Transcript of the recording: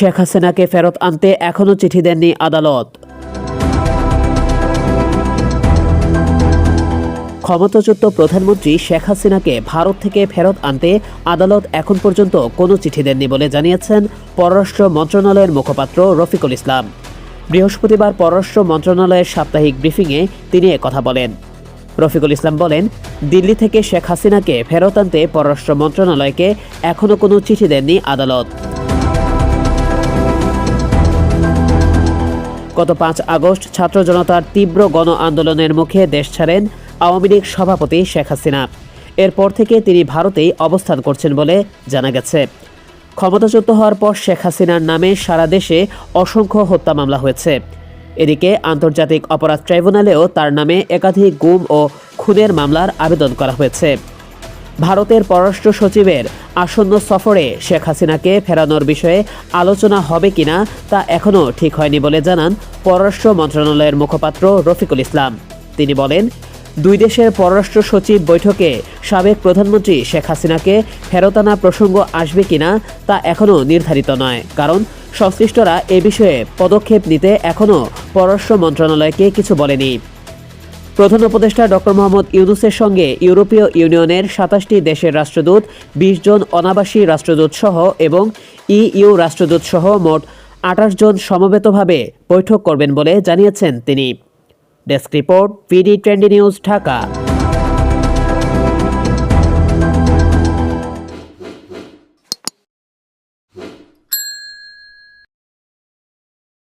শেখ হাসিনাকে ফেরত আনতে এখনও চিঠি দেননি আদালত। ক্ষমতাচ্যুত প্রধানমন্ত্রী শেখ হাসিনাকে ভারত থেকে ফেরত আনতে আদালত এখন পর্যন্ত কোনো চিঠি দেননি বলে জানিয়েছেন পররাষ্ট্র মন্ত্রণালয়ের মুখপাত্র রফিকুল ইসলাম। বৃহস্পতিবার পররাষ্ট্র মন্ত্রণালয়ের সাপ্তাহিক ব্রিফিংয়ে তিনি কথা বলেন। রফিকুল ইসলাম বলেন, দিল্লি থেকে শেখ হাসিনাকে ফেরত আনতে পররাষ্ট্র মন্ত্রণালয়কে এখনও কোনো চিঠি দেননি আদালত। গত পাঁচ আগস্ট ছাত্র জনতার তীব্র গণ আন্দোলনের মুখে দেশ ছাড়েন আওয়ামী লীগ সভাপতি শেখ হাসিনা। এরপর থেকে তিনি ভারতেই অবস্থান করছেন বলে জানা গেছে। ক্ষমতাচ্যুত হওয়ার পর শেখ হাসিনার নামে সারা দেশে অসংখ্য হত্যা মামলা হয়েছে। এদিকে আন্তর্জাতিক অপরাধ ট্রাইব্যুনালেও তার নামে একাধিক গুম ও খুনের মামলার আবেদন করা হয়েছে। ভারতের পররাষ্ট্র সচিবের আসন্ন সফরে শেখ হাসিনাকে ফেরানোর বিষয়ে আলোচনা হবে কিনা তা এখনও ঠিক হয়নি বলে জানান পররাষ্ট্র মন্ত্রণালয়ের মুখপাত্র রফিকুল ইসলাম। তিনি বলেন, দুই দেশের পররাষ্ট্র সচিব বৈঠকে সাবেক প্রধানমন্ত্রী শেখ হাসিনাকে ফেরত আনা প্রসঙ্গ আসবে কিনা তা এখনও নির্ধারিত নয়। কারণ সংশ্লিষ্টরা এ বিষয়ে পদক্ষেপ নিতে এখনও পররাষ্ট্র মন্ত্রণালয়কে কিছু বলেনি। প্রধান উপদেষ্টা ডক্টর মোহাম্মদ ইউনুসের সঙ্গে ইউরোপীয় ইউনিয়নের সাতাশটি দেশের রাষ্ট্রদূত, বিশ জন অনাবাসী রাষ্ট্রদূত সহ এবং ইইউ রাষ্ট্রদূত সহ মোট আঠাশ জন সমবেতভাবে বৈঠক করবেন বলে জানিয়েছেন তিনি। Desk report PD twenty news, Dhaka.